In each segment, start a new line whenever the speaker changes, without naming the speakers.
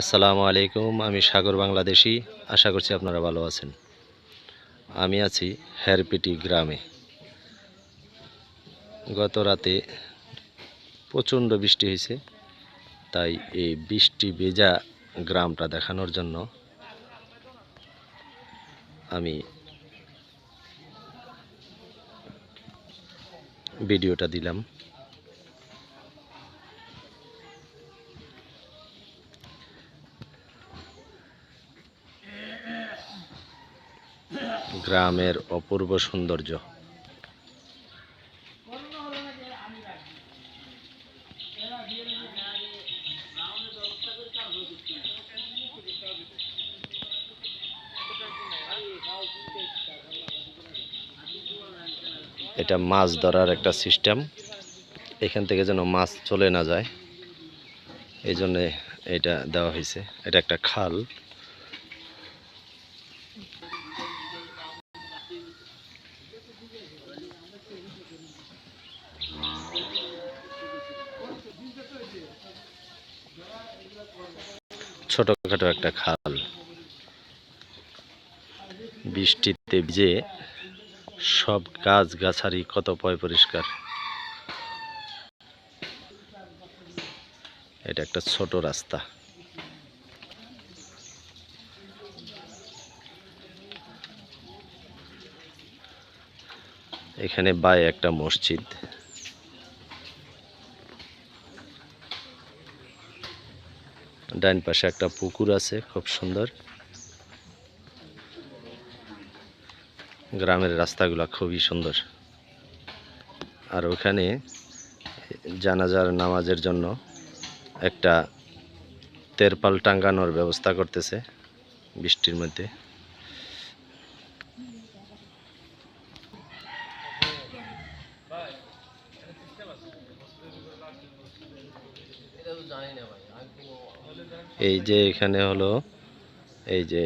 আসসালামু আলাইকুম, আমি সাগর বাংলাদেশি। আশা করছি আপনারা ভালো আছেন। আমি আছি হেরপিটি গ্রামে। গত রাতে প্রচণ্ড বৃষ্টি হয়েছে, তাই এই বৃষ্টি ভেজা গ্রামটা দেখানোর জন্য আমি ভিডিওটা দিলাম। গ্রামের অপূর্ব সৌন্দর্য। এটা মাছ ধরার একটা সিস্টেম। এখান থেকে যেন মাছ চলে না যায়। এই জন্যে এটা দেওয়া হয়েছে। এটা একটা খাল। ছোটখাটো একটা খাল। বৃষ্টিতে ভিজে সব গাছ গাছারি কত পয় পরিষ্কার। এটা একটা ছোট রাস্তা। এখানে বাই একটা মসজিদ। ডাইন পাশে একটা পুকুর আছে, খুব সুন্দর। গ্রামের রাস্তাগুলো খুবই সুন্দর। আর ওখানে জানাজার নামাজের জন্য একটা তেরপাল টাঙ্গানোর ব্যবস্থা করতেছে বৃষ্টির মধ্যে। এই যে এখানে হলো, এই যে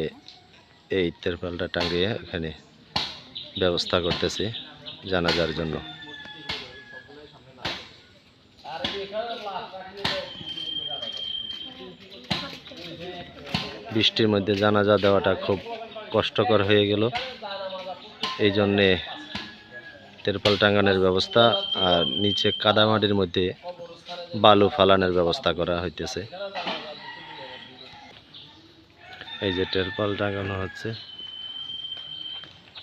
এই তেরপালটা টাঙ্গিয়ে এখানে ব্যবস্থা করতেছে জানাজার জন্য। বৃষ্টির মধ্যে জানাজা দেওয়াটা খুব কষ্টকর হয়ে গেল। এই জন্যে তেরপাল টাঙ্গানোর ব্যবস্থা আর নিচে কাদামাটির মধ্যে বালু ফালানোর ব্যবস্থা করা হইতেছে। এই যে টেরপাল টাঙানো হচ্ছে।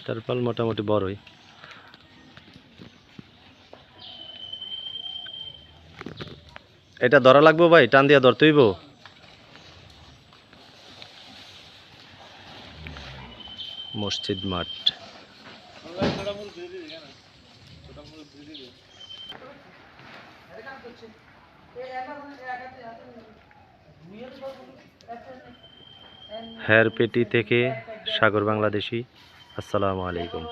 তেরপাল মোটামুটি বড়ই। এটা ধরা লাগবো ভাই, টান দিয়া ধরতে হইব? মসজিদ মাঠ। হ্যার পেটি থেকে সাগর বাংলাদেশি। আসসালামু আলাইকুম।